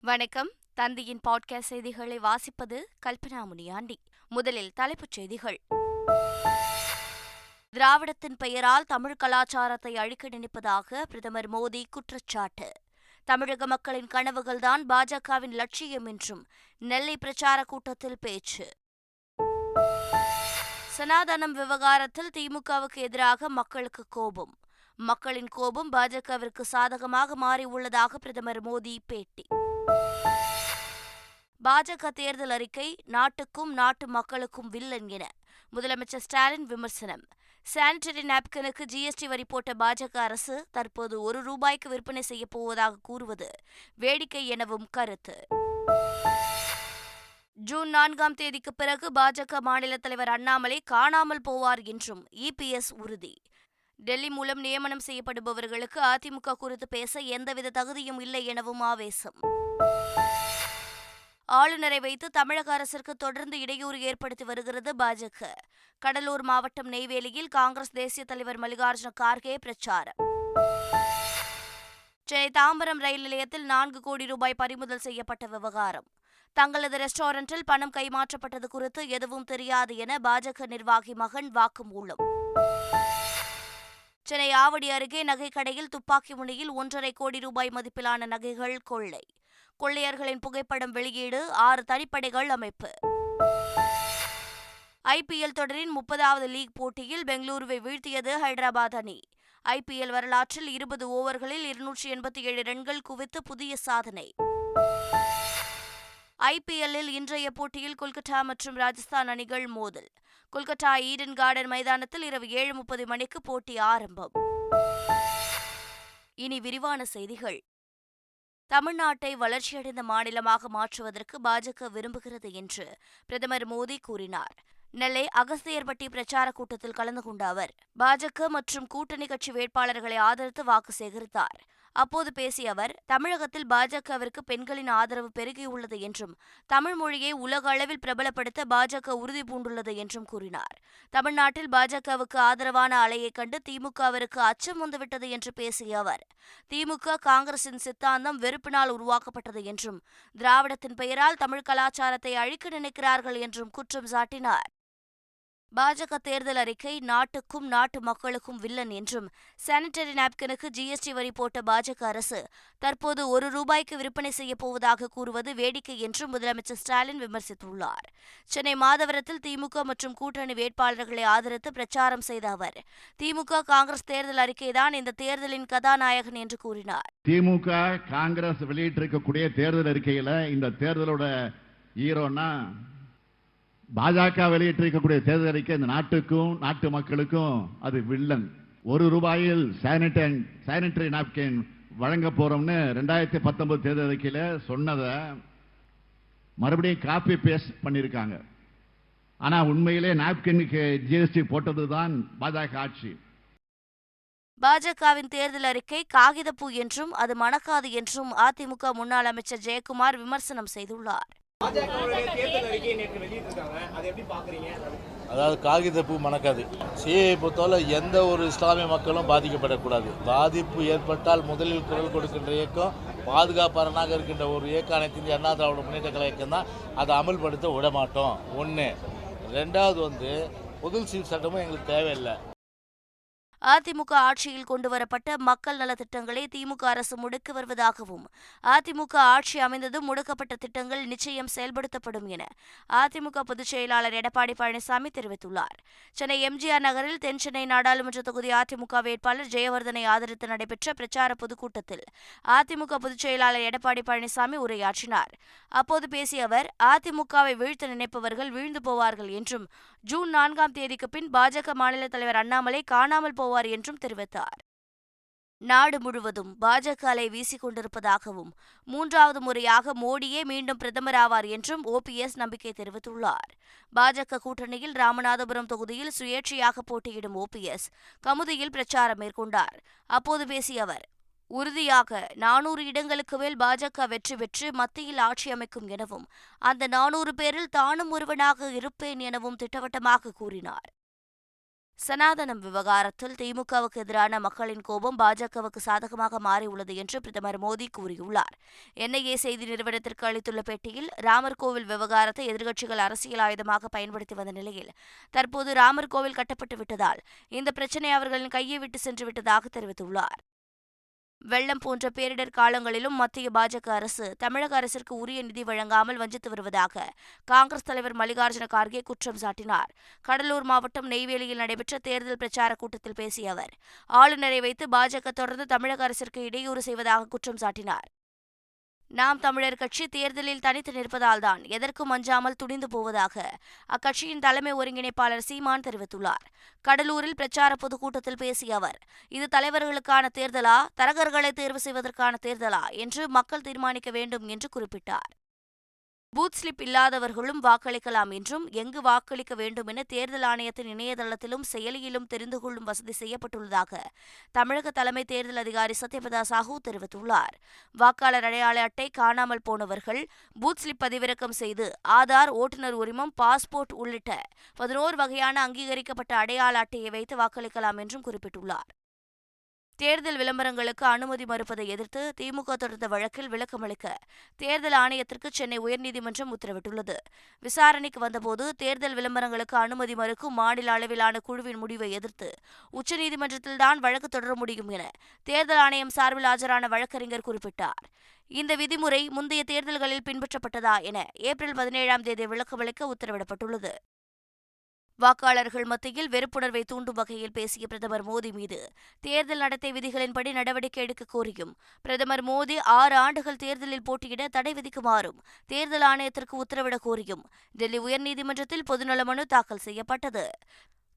வணக்கம். தந்தியின் பாட்காஸ்ட் செய்திகளை வாசிப்பது கல்பனா முனியாண்டி முதலில் தலைப்புச் செய்திகள். திராவிடத்தின் பெயரால் தமிழ் கலாச்சாரத்தை அழிக்க நினைப்பதாக பிரதமர் மோடி குற்றச்சாட்டு. தமிழக மக்களின் கனவுகள்தான் பாஜகவின் லட்சியம் என்றும் நெல்லை பிரச்சார கூட்டத்தில் பேச்சு. சனாதனம் விவகாரத்தில் திமுகவுக்கு எதிராக மக்களுக்கு கோபம். மக்களின் கோபம் பாஜகவிற்கு சாதகமாக மாறியுள்ளதாக பிரதமர் மோடி பேட்டி. பாஜக தேர்தல் அறிக்கை நாட்டுக்கும் நாட்டு மக்களுக்கும் வில்லன் என முதலமைச்சர் ஸ்டாலின் விமர்சனம். சானிட்டரி நாப்கினுக்கு ஜிஎஸ்டி வரி போட்ட பாஜக அரசு தற்போது ஒரு ரூபாய்க்கு விற்பனை செய்யப் போவதாக கூறுவது வேடிக்கை எனவும் கருத்து. ஜூன் நான்காம் தேதிக்கு பிறகு பாஜக மாநில தலைவர் அண்ணாமலை காணாமல் போவார் என்றும் இபிஎஸ் உறுதி. டெல்லி மூலம் நியமனம் செய்யப்படுபவர்களுக்கு அதிமுக குறித்து பேச எந்தவித தகுதியும் இல்லை எனவும் ஆவேசம். ஆளுநரை வைத்து தமிழக அரசிற்கு தொடர்ந்து இடையூறு ஏற்படுத்தி வருகிறது பாஜக. கடலூர் மாவட்டம் நெய்வேலியில் காங்கிரஸ் தேசிய தலைவர் மல்லிகார்ஜுன கார்கே பிரச்சாரம். சென்னை தாம்பரம் ரயில் நிலையத்தில் நான்கு கோடி ரூபாய் பறிமுதல் செய்யப்பட்ட விவகாரம். தங்களது ரெஸ்டாரண்டில் பணம் கைமாற்றப்பட்டது குறித்து எதுவும் தெரியாது என பாஜக நிர்வாகி மகன் வாக்குமூலம். சென்னை ஆவடி அருகே நகைக்கடையில் துப்பாக்கி முனையில் ஒன்றரை கோடி ரூபாய் மதிப்பிலான நகைகள் கொள்ளை. கொள்ளையர்களின் புகைப்படம் வெளியீடு ஆறு தனிப்படைகள் அமைப்பு. ஐபிஎல் தொடரின் முப்பதாவது லீக் போட்டியில் பெங்களூருவை வீழ்த்தியது ஹைதராபாத் அணி. ஐபிஎல் வரலாற்றில் இருபது ஓவர்களில் இருநூற்றி எண்பத்தி ஏழு ரன்கள் குவித்து புதிய சாதனை. ஐபிஎல்லில் இன்றைய போட்டியில் கொல்கத்தா மற்றும் ராஜஸ்தான் அணிகள் மோதல். கொல்கத்தா ஈடன் கார்டன் மைதானத்தில் இரவு ஏழு முப்பது மணிக்கு போட்டி ஆரம்பம். இனி விரிவான செய்திகள். தமிழ்நாட்டை வளர்ச்சியடைந்த மாநிலமாக மாற்றுவதற்கு பாஜக விரும்புகிறது என்று பிரதமர் மோடி கூறினார். நெல்லை அகஸ்தியர்பட்டி பிரச்சார கூட்டத்தில் கலந்து கொண்ட அவர் பாஜக மற்றும் கூட்டணி கட்சி வேட்பாளர்களை ஆதரித்து வாக்கு சேகரித்தார். அப்போது பேசிய அவர் தமிழகத்தில் பாஜகவிற்கு பெண்களின் ஆதரவு பெருகியுள்ளது என்றும் தமிழ் மொழியை உலக அளவில் பிரபலப்படுத்த பாஜக உறுதி பூண்டுள்ளது என்றும் கூறினார். தமிழ்நாட்டில் பாஜகவுக்கு ஆதரவான அலையைக் கண்டு திமுகவிற்கு அச்சம் வந்துவிட்டது என்று பேசிய அவர் திமுக காங்கிரசின் சித்தாந்தம் வெறுப்பினால் உருவாக்கப்பட்டது என்றும் திராவிடத்தின் பெயரால் தமிழ் கலாச்சாரத்தை அழிக்க நினைக்கிறார்கள் என்றும் குற்றம் சாட்டினார். பாஜக தேர்தல் அறிக்கை நாட்டுக்கும் நாட்டு மக்களுக்கும் வில்லன் என்றும் சானிட்டரி நாப்கினுக்கு ஜிஎஸ்டி வரி போட்ட பாஜக அரசு தற்போது ஒரு ரூபாய்க்கு விற்பனை செய்யப் போவதாக கூறுவது வேடிக்கை என்றும் முதலமைச்சர் ஸ்டாலின் விமர்சித்துள்ளார். சென்னை மாதவரத்தில் திமுக மற்றும் கூட்டணி வேட்பாளர்களை ஆதரித்து பிரச்சாரம் செய்த அவர் திமுக காங்கிரஸ் தேர்தல் அறிக்கைதான் இந்த தேர்தலின் கதாநாயகன் என்று கூறினார். திமுக காங்கிரஸ் வெளியிட்டிருக்கக்கூடிய தேர்தல் அறிக்கையில இந்த தேர்தலோட ஈரோன்னா பாஜக வெளியிட்டிருக்கக்கூடிய தேர்தல் அறிக்கை இந்த நாட்டுக்கும் நாட்டு மக்களுக்கும் அது வில்லன். ஒரு ரூபாயில் சானிட்டரி சானிட்டரி நாப்கின் வழங்க போறோம்னு ரெண்டாயிரத்தி பத்தொன்பது தேர்தல் அறிக்கையில் சொன்னதை மறுபடியும் காப்பி பேஸ்ட் பண்ணியிருக்காங்க. ஆனா உண்மையிலே நாப்கின்க்கு ஜிஎஸ்டி போட்டதுதான் பாஜக ஆட்சி. பாஜகவின் தேர்தல் அறிக்கை காகிதப்பூ என்றும் அது மணக்காது என்றும் அதிமுக முன்னாள் அமைச்சர் ஜெயக்குமார் விமர்சனம் செய்துள்ளார். அதாவது காகித பூ மணக்காது. சிஏ பொறுத்தவரை எந்த ஒரு இஸ்லாமிய மக்களும் பாதிக்கப்படக்கூடாது. பாதிப்பு ஏற்பட்டால் முதலில் குரல் கொடுக்கின்ற இயக்கம் பாதுகாப்பாளனாக இருக்கின்ற ஒரு இயக்கம் அனைத்து அண்ணா திராவிட முன்னேற்ற கழக இயக்கம் தான். அதை அமல்படுத்த விட மாட்டோம் ஒன்று ரெண்டாவது வந்து பொது சீர் சட்டமும் எங்களுக்கு தேவையில்லை. அதிமுக ஆட்சியில் கொண்டுவரப்பட்ட மக்கள் நலத்திட்டங்களை திமுக அரசு முடக்கி வருவதாகவும் அதிமுக ஆட்சி அமைந்ததும் முடக்கப்பட்ட திட்டங்கள் நிச்சயம் செயல்படுத்தப்படும் என அதிமுக பொதுச் செயலாளர் எடப்பாடி பழனிசாமி தெரிவித்துள்ளார். சென்னை எம்ஜிஆர் நகரில் தென் சென்னை நாடாளுமன்ற தொகுதி அதிமுக வேட்பாளர் ஜெயவர்தனை ஆதரித்து நடைபெற்ற பிரச்சார பொதுக்கூட்டத்தில் அதிமுக பொதுச் செயலாளர் எடப்பாடி பழனிசாமி உரையாற்றினார். அப்போது பேசிய அவர் அதிமுகவை வீழ்த்த நினைப்பவர்கள் வீழ்ந்து போவார்கள் என்றும் ஜூன் நான்காம் தேதிக்கு பின் பாஜக மாநில தலைவர் அண்ணாமலை காணாமல் போவார் என்றும் தெரிவித்தார். நாடு முழுவதும் பாஜக அலை வீசிக் கொண்டிருப்பதாகவும் மூன்றாவது முறையாக மோடியே மீண்டும் பிரதமர் ஆவார் என்றும் ஓபிஎஸ் நம்பிக்கை தெரிவித்துள்ளார். பாஜக கூட்டணியில் ராமநாதபுரம் தொகுதியில் சுயேட்சையாக போட்டியிடும் ஓபிஎஸ் கமுதியில் பிரச்சாரம் மேற்கொண்டார். அப்போது பேசிய அவர் உறுதியாக நானூறு இடங்களுக்கு மேல் பாஜக வெற்றி பெற்று மத்தியில் ஆட்சி அமைக்கும் எனவும் அந்த நானூறு பேரில் தானும் ஒருவனாக இருப்பேன் எனவும் திட்டவட்டமாக கூறினார். சனாதனம் விவகாரத்தில் திமுகவுக்கு எதிரான மக்களின் கோபம் பாஜகவுக்கு சாதகமாக மாறியுள்ளது என்று பிரதமர் மோடி கூறியுள்ளார். என்ஐஏ செய்தி நிறுவனத்திற்கு அளித்துள்ள பேட்டியில் ராமர் கோவில் விவகாரத்தை எதிர்க்கட்சிகள் அரசியல் ஆயுதமாக பயன்படுத்தி வந்த நிலையில் தற்போது ராமர் கோவில் கட்டப்பட்டு விட்டதால் இந்த பிரச்சினை அவர்களின் கையை விட்டு சென்று விட்டதாக தெரிவித்துள்ளார். வெள்ளம் போன்ற பேரிடர் காலங்களிலும் மத்திய பாஜக அரசு தமிழக அரசிற்கு உரிய நிதி வழங்காமல் வஞ்சித்து வருவதாக காங்கிரஸ் தலைவர் மல்லிகார்ஜுன கார்கே குற்றம் சாட்டினார். கடலூர் மாவட்டம் நெய்வேலியில் நடைபெற்ற தேர்தல் பிரச்சார கூட்டத்தில் பேசிய அவர் ஆளுநரை வைத்து பாஜக தொடர்ந்து தமிழக அரசிற்கு இடையூறு செய்வதாக குற்றம் சாட்டினார். நாம் தமிழர் கட்சி தேர்தலில் தனித்து நிற்பதால்தான் எதற்கும் அஞ்சாமல் துணிந்து போவதாக அக்கட்சியின் தலைமை ஒருங்கிணைப்பாளர் சீமான் தெரிவித்துள்ளார். கடலூரில் பிரச்சார பொதுக்கூட்டத்தில் பேசிய அவர் இது தலைவர்களுக்கான தேர்தலா? தரகர்களை தேர்வு செய்வதற்கான தேர்தலா? என்று மக்கள் தீர்மானிக்க வேண்டும் என்று குறிப்பிட்டார். பூத் ஸ்லிப் இல்லாதவர்களும் வாக்களிக்கலாம் என்றும் எங்கு வாக்களிக்க வேண்டும் என தேர்தல் ஆணையத்தின் இணையதளத்திலும் செயலியிலும் தெரிந்து கொள்ளும் வசதி செய்யப்பட்டுள்ளதாக தமிழக தலைமை தேர்தல் அதிகாரி சத்யபிரதா சாஹூ தெரிவித்துள்ளார். வாக்காளர் அடையாள அட்டை காணாமல் போனவர்கள் பூத் ஸ்லிப் பதிவிறக்கம் செய்து ஆதார் ஓட்டுநர் உரிமம் பாஸ்போர்ட் உள்ளிட்ட பதினோரு வகையான அங்கீகரிக்கப்பட்ட அடையாள அட்டையை வைத்து வாக்களிக்கலாம் என்றும் குறிப்பிட்டுள்ளார். தேர்தல் விளம்பரங்களுக்கு அனுமதி மறுப்பதை எதிர்த்து திமுக தொடர்ந்த வழக்கில் விளக்கமளிக்க தேர்தல் ஆணையத்திற்கு சென்னை உயர்நீதிமன்றம் உத்தரவிட்டுள்ளது. விசாரணைக்கு வந்தபோது தேர்தல் விளம்பரங்களுக்கு அனுமதி மறுக்கும் மாநில அளவிலான குழுவின் முடிவை எதிர்த்து உச்சநீதிமன்றத்தில்தான் வழக்கு தொடர முடியும் என தேர்தல் ஆணையம் சார்பில் ஆஜரான வழக்கறிஞர் குறிப்பிட்டார். இந்த விதிமுறை முந்தைய தேர்தல்களில் பின்பற்றப்பட்டதா என ஏப்ரல் பதினேழாம் தேதி விளக்கமளிக்க உத்தரவிடப்பட்டுள்ளது. வாக்காளர்கள் மத்தியில் வெறுப்புணர்வை தூண்டும் வகையில் பேசிய பிரதமர் மோடி மீது தேர்தல் நடத்தை விதிகளின்படி நடவடிக்கை எடுக்க கோரியும். பிரதமர் மோடி ஆறு ஆண்டுகள் தேர்தலில் போட்டியிட தடை விதிக்குமாறும் தேர்தல் ஆணையத்திற்கு உத்தரவிடக் கோரியும். டெல்லி உயர்நீதிமன்றத்தில் பொதுநல மனு தாக்கல் செய்யப்பட்டது.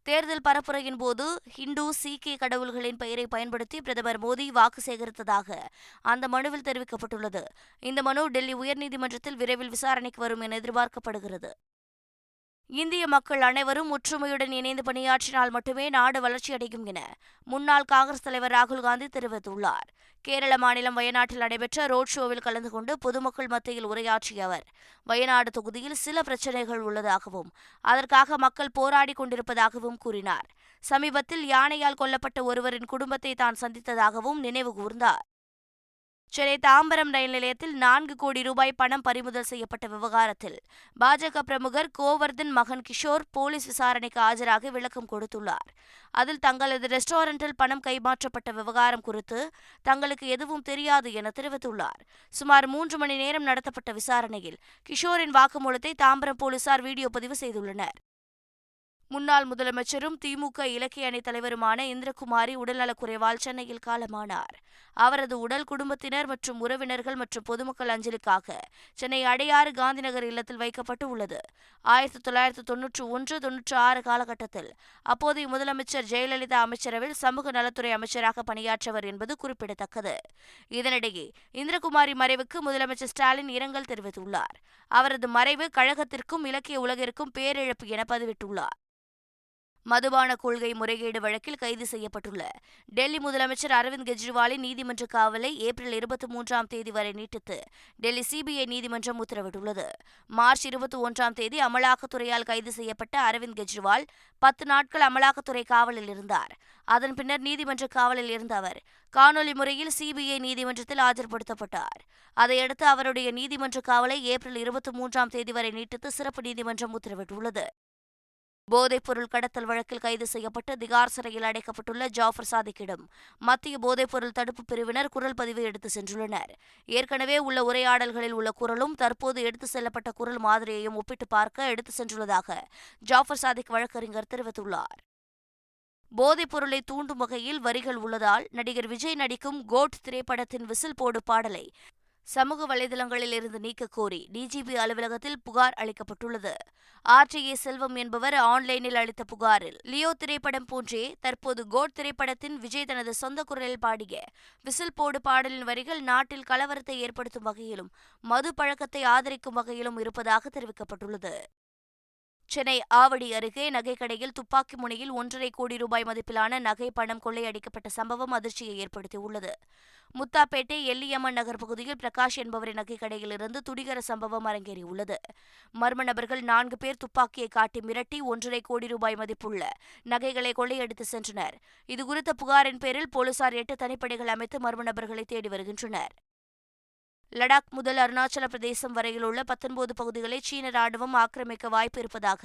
தேர்தல் பரப்புரையின் போது ஹிந்து சீக்கிய கடவுள்களின் பெயரை பயன்படுத்தி பிரதமர் மோடி வாக்கு சேகரித்ததாக அந்த மனுவில் தெரிவிக்கப்பட்டுள்ளது. இந்த மனு டெல்லி உயர்நீதிமன்றத்தில் விரைவில் விசாரணைக்கு வரும் என எதிர்பார்க்கப்படுகிறது. இந்திய மக்கள் அனைவரும் ஒற்றுமையுடன் இணைந்து பணியாற்றினால் மட்டுமே நாடு வளர்ச்சியடையும் என முன்னாள் காங்கிரஸ் தலைவர் ராகுல் காந்தி தெரிவித்துள்ளார். கேரள மாநிலம் வயநாட்டில் நடைபெற்ற ரோட் ஷோவில் கலந்து கொண்டு பொதுமக்கள் மத்தியில் உரையாற்றிய அவர் வயநாடு தொகுதியில் சில பிரச்சினைகள் உள்ளதாகவும் அதற்காக மக்கள் போராடி கொண்டிருப்பதாகவும் கூறினார். சமீபத்தில் யானையால் கொல்லப்பட்ட ஒருவரின் குடும்பத்தை தான் சந்தித்ததாகவும் நினைவு கூர்ந்தார். சென்னை தாம்பரம் ரயில் நிலையத்தில் நான்கு கோடி ரூபாய் பணம் பறிமுதல் செய்யப்பட்ட விவகாரத்தில் பாஜக பிரமுகர் கோவர்தன் மகன் கிஷோர் போலீஸ் விசாரணைக்கு ஆஜராகி விளக்கம் கொடுத்துள்ளார். அதில் தங்களது ரெஸ்டாரண்டில் பணம் கைமாற்றப்பட்ட விவகாரம் குறித்து தங்களுக்கு எதுவும் தெரியாது என தெரிவித்துள்ளார். சுமார் மூன்று மணி நேரம் நடத்தப்பட்ட விசாரணையில் கிஷோரின் வாக்குமூலத்தை தாம்பரம் போலீசார் வீடியோ பதிவு செய்துள்ளனர். முன்னாள் முதலமைச்சரும் திமுக இலக்கிய அணி தலைவருமான இந்திரகுமாரி உடல்நலக்குறைவால் சென்னையில் காலமானார். அவரது உடல் குடும்பத்தினர் மற்றும் உறவினர்கள் மற்றும் பொதுமக்கள் அஞ்சலிக்காக சென்னை அடையாறு காந்திநகர் இல்லத்தில் வைக்கப்பட்டு உள்ளது. ஆயிரத்தி தொள்ளாயிரத்தி தொன்னூற்று ஒன்று தொன்னூற்று ஆறு காலகட்டத்தில் அப்போதைய முதலமைச்சர் ஜெயலலிதா அமைச்சரவில் சமூக நலத்துறை அமைச்சராக பணியாற்றவர் என்பது குறிப்பிடத்தக்கது. இதனிடையே இந்திரகுமாரி மறைவுக்கு முதலமைச்சர் ஸ்டாலின் இரங்கல் தெரிவித்துள்ளார். அவரது மறைவு கழகத்திற்கும் இலக்கிய உலகிற்கும் பேரிழப்பு என பதிவிட்டுள்ளார். மதுபான கொள்கை முறைகேடு வழக்கில் கைது செய்யப்பட்டுள்ள. டெல்லி முதலமைச்சர் அரவிந்த் கெஜ்ரிவாலின் நீதிமன்ற காவலை ஏப்ரல் இருபத்தி மூன்றாம் தேதி வரை நீட்டித்து டெல்லி சிபிஐ நீதிமன்றம் உத்தரவிட்டுள்ளது. மார்ச் இருபத்தி ஒன்றாம் தேதி அமலாக்கத்துறையால் கைது செய்யப்பட்ட அரவிந்த் கெஜ்ரிவால் பத்து நாட்கள் அமலாக்கத்துறை காவலில் இருந்தார். அதன் பின்னர் நீதிமன்ற காவலில் இருந்த அவர் காணொலி முறையில் சிபிஐ நீதிமன்றத்தில் ஆஜர்படுத்தப்பட்டார். அதையடுத்து அவருடைய நீதிமன்ற காவலை ஏப்ரல் இருபத்தி மூன்றாம் தேதி வரை நீட்டித்து சிறப்பு நீதிமன்றம் உத்தரவிட்டுள்ளது. போதைப்பொருள் கடத்தல் வழக்கில் கைது செய்யப்பட்டு திகார் சிறையில் அடைக்கப்பட்டுள்ள ஜாஃபர் சாதிக்கிடம். மத்திய போதைப்பொருள் தடுப்பு பிரிவினர் குரல் பதிவு எடுத்து சென்றுள்ளனர். ஏற்கனவே உள்ள உரையாடல்களில் உள்ள குரலும் தற்போது எடுத்து செல்லப்பட்ட குரல் மாதிரியையும் ஒப்பிட்டு பார்க்க எடுத்து சென்றுள்ளதாக ஜாஃபர் சாதிக் வழக்கறிஞர் தெரிவித்துள்ளார். போதைப் பொருளை தூண்டும் வகையில் வரிகள் உள்ளதால் நடிகர் விஜய் நடிக்கும் கோட் திரைப்படத்தின் விசில் போடு பாடலை சமூக வலைதளங்களில் இருந்து நீக்க கோரி டிஜிபி அலுவலகத்தில் புகார் அளிக்கப்பட்டுள்ளது. ஆர்டிஏ செல்வம் என்பவர் ஆன்லைனில் அளித்த புகாரில் லியோ திரைப்படம் போன்றே தற்போது கோட் திரைப்படத்தின் விஜய் தனது சொந்த குரலில் பாடிய விசில் போடு பாடலின் வரிகள் நாட்டில் கலவரத்தை ஏற்படுத்தும் வகையிலும் மது பழக்கத்தை ஆதரிக்கும் வகையிலும் இருப்பதாக தெரிவிக்கப்பட்டுள்ளது. சென்னை ஆவடி அருகே நகைக்கடையில் துப்பாக்கி முனையில் ஒன்றரை கோடி ரூபாய் மதிப்பிலான நகை பணம் கொள்ளையடிக்கப்பட்ட சம்பவம் அதிர்ச்சியை ஏற்படுத்தியுள்ளது. முத்தாப்பேட்டை எல்லியம்மன் நகர் பகுதியில் பிரகாஷ் என்பவரின் நகைக்கடையிலிருந்து துடிகர சம்பவம் அரங்கேறியுள்ளது. மர்ம நபர்கள் நான்கு பேர் துப்பாக்கியை காட்டி மிரட்டி ஒன்றரை கோடி ரூபாய் மதிப்புள்ள நகைகளை கொள்ளையடித்து சென்றனர். இதுகுறித்த புகாரின் பேரில் போலீசார் எட்டு தனிப்படைகள் அமைத்து மர்ம நபர்களை தேடி வருகின்றனர். லடாக் முதல் அருணாச்சல பிரதேசம் வரையில் உள்ள பத்தொன்பது பகுதிகளை சீன ராணுவம் ஆக்கிரமிக்க வாய்ப்பு இருப்பதாக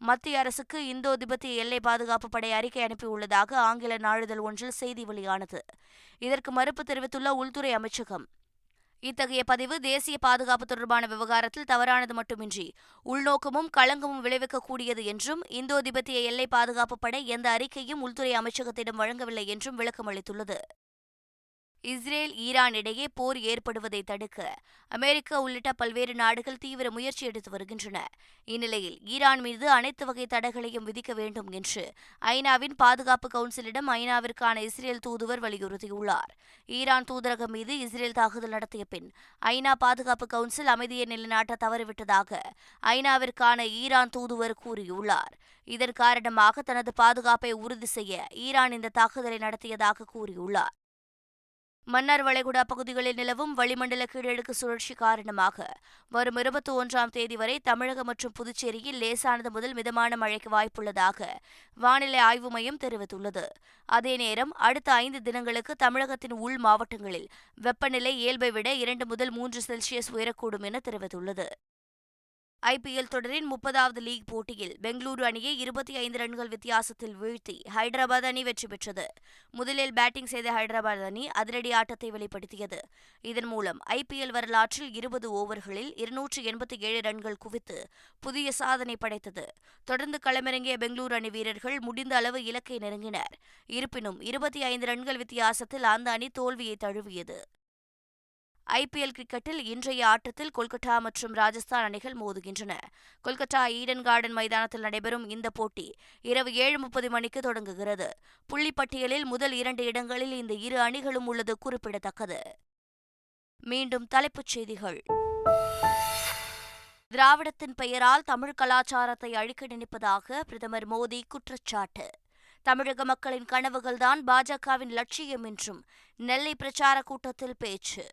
மத்திய அரசுக்கு இந்தோ திபெத்திய எல்லை பாதுகாப்பு படை அறிக்கை அனுப்பியுள்ளதாக ஆங்கில நாளிதழ் ஒன்றில் செய்தி வெளியானது. இதற்கு மறுப்பு தெரிவித்துள்ள உள்துறை அமைச்சகம். இத்தகைய பதிவு தேசிய பாதுகாப்பு தொடர்பான விவகாரத்தில் தவறானது மட்டுமின்றி உள்நோக்கமும் களங்கமும் விளைவிக்கக்கூடியது என்றும் இந்தோ திபெத்திய எல்லை பாதுகாப்பு படை எந்த அறிக்கையும் உள்துறை அமைச்சகத்திடம் வழங்கவில்லை என்றும் விளக்கம் அளித்துள்ளது இஸ்ரேல் ஈரான் இடையே போர் ஏற்படுவதை தடுக்க அமெரிக்கா உள்ளிட்ட பல்வேறு நாடுகள் தீவிர முயற்சி எடுத்து வருகின்றன. இந்நிலையில் ஈரான் மீது அனைத்து வகை தடைகளையும் விதிக்க வேண்டும் என்று ஐநாவின் பாதுகாப்பு கவுன்சிலிடம் ஐநாவிற்கான இஸ்ரேல் தூதுவர் வலியுறுத்தியுள்ளார். ஈரான் தூதரகம் மீது இஸ்ரேல் தாக்குதல் நடத்திய பின் ஐநா பாதுகாப்பு கவுன்சில் அமைதியை நிலைநாட்ட தவறிவிட்டதாக ஐநாவிற்கான ஈரான் தூதுவர் கூறியுள்ளார். இதன் காரணமாக தனது பாதுகாப்பை உறுதி செய்ய ஈரான் இந்த தாக்குதலை நடத்தியதாக கூறியுள்ளார். மன்னார் வளைகுடா பகுதிகளில் நிலவும் வளிமண்டல கீழடுக்கு சுழற்சி காரணமாக வரும் இருபத்தி ஒன்றாம் தேதி வரை தமிழகம் மற்றும் புதுச்சேரியில் லேசானது முதல் மிதமான மழைக்கு வாய்ப்புள்ளதாக வானிலை ஆய்வு மையம் தெரிவித்துள்ளது. அதே நேரம் அடுத்த ஐந்து தினங்களுக்கு தமிழகத்தின் உள் மாவட்டங்களில் வெப்பநிலை இயல்பை விட இரண்டு முதல் மூன்று செல்சியஸ் உயரக்கூடும் என தெரிவித்துள்ளது. ஐபிஎல் தொடரின் முப்பதாவது லீக் போட்டியில் பெங்களூரு அணியை இருபத்தி ஐந்து ரன்கள் வித்தியாசத்தில் வீழ்த்தி ஹைதராபாத் அணி வெற்றி பெற்றது. முதலில் பேட்டிங் செய்த ஹைதராபாத் அணி அதிரடி ஆட்டத்தை வெளிப்படுத்தியது. இதன் மூலம் ஐபிஎல் வரலாற்றில் இருபது ஓவர்களில் இருநூற்று எண்பத்தி ஏழு ரன்கள் குவித்து புதிய சாதனை படைத்தது. தொடர்ந்து களமிறங்கிய பெங்களூரு அணி வீரர்கள் முடிந்த அளவு இலக்கை நெருங்கினர். இருப்பினும் இருபத்தி ஐந்து ரன்கள் வித்தியாசத்தில் அந்த அணி தோல்வியை தழுவியது. ஐபிஎல் கிரிக்கெட்டில் இன்றைய ஆட்டத்தில் கொல்கத்தா மற்றும் ராஜஸ்தான் அணிகள் மோதுகின்றன. கொல்கத்தா ஈடன் கார்டன் மைதானத்தில் நடைபெறும் இந்த போட்டி இரவு ஏழு முப்பது மணிக்கு தொடங்குகிறது. புள்ளிப்பட்டியலில் முதல் இரண்டு இடங்களில் இந்த இரு அணிகளும் உள்ளது குறிப்பிடத்தக்கது. மீண்டும் தலைப்புச் செய்திகள். திராவிடத்தின் பெயரால் தமிழ் கலாச்சாரத்தை அழிக்க நினைப்பதாக பிரதமர் மோடி குற்றச்சாட்டு. தமிழக மக்களின் கனவுகள்தான் பாஜகவின் லட்சியம் என்றும் நெல்லை பிரச்சார கூட்டத்தில் பேச்சு.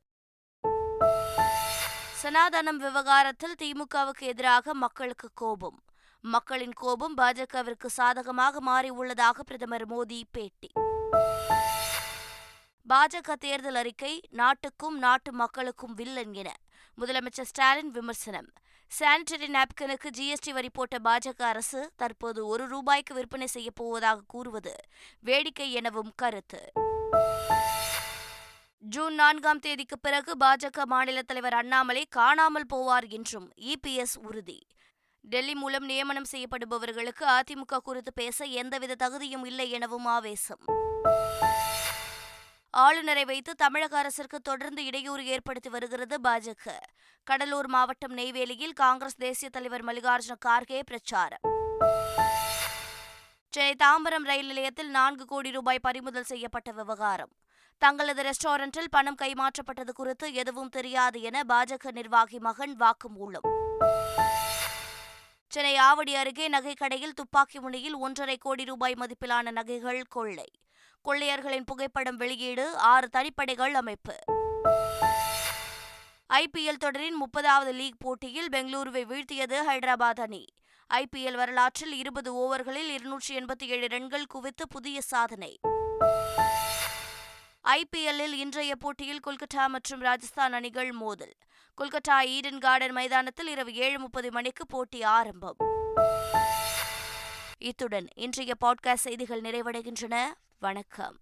சனாதனம் விவகாரத்தில் திமுகவுக்கு எதிராக மக்களுக்கு கோபம். மக்களின் கோபம் பாஜகவிற்கு சாதகமாக மாறியுள்ளதாக பிரதமர் மோடி பேட்டி. பாஜக தேர்தல் அறிக்கை நாட்டுக்கும் நாட்டு மக்களுக்கும் வில்லன் என முதலமைச்சர் ஸ்டாலின் விமர்சனம். சானிட்டரி நாப்கினுக்கு ஜிஎஸ்டி வரி போட்ட பாஜக அரசு தற்போது ஒரு ரூபாய்க்கு விற்பனை செய்யப் போவதாக கூறுவது வேடிக்கை எனவும் கருத்து. ஜூன் நான்காம் தேதிக்கு பிறகு பாஜக மாநில தலைவர் அண்ணாமலை காணாமல் போவார் என்றும் இபிஎஸ் உறுதி. டெல்லி மூலம் நியமனம் செய்யப்படுபவர்களுக்கு அதிமுக குறித்து பேச எந்தவித தகுதியும் இல்லை எனவும் ஆவேசம். ஆளுநரை வைத்து தமிழக அரசிற்கு தொடர்ந்து இடையூறு ஏற்படுத்தி வருகிறது பாஜக. கடலூர் மாவட்டம் நெய்வேலியில் காங்கிரஸ் தேசிய தலைவர் மல்லிகார்ஜுன கார்கே பிரச்சாரம். சென்னை தாம்பரம் ரயில் நிலையத்தில் நான்கு கோடி ரூபாய் பறிமுதல் செய்யப்பட்ட விவகாரம். தங்களது ரெஸ்டாரண்டில் பணம் கைமாற்றப்பட்டது குறித்து எதுவும் தெரியாது என பாஜக நிர்வாகி மகன் வாக்குமூலம். சென்னை ஆவடி அருகே நகைக்கடையில் துப்பாக்கி முனையில் ஒன்றரை கோடி ரூபாய் மதிப்பிலான நகைகள் கொள்ளை. கொள்ளையர்களின் புகைப்படம் வெளியீடு ஆறு தனிப்படைகள் அமைப்பு. ஐபிஎல் தொடரின் முப்பதாவது லீக் போட்டியில் பெங்களூருவை வீழ்த்தியது ஹைதராபாத் அணி. ஐபிஎல் வரலாற்றில் இருபது ஓவர்களில் இருநூற்றி எண்பத்தி ஏழு ரன்கள் குவித்து புதிய சாதனை. ஐபிஎல்லில் இன்றைய போட்டியில் கொல்கத்தா மற்றும் ராஜஸ்தான் அணிகள் மோதல். கொல்கத்தா ஈடன் கார்டன் மைதானத்தில் இரவு ஏழு முப்பது மணிக்கு போட்டி ஆரம்பம். இத்துடன் இன்றைய பாட்காஸ்ட் செய்திகள் நிறைவடைகின்றன. வணக்கம்.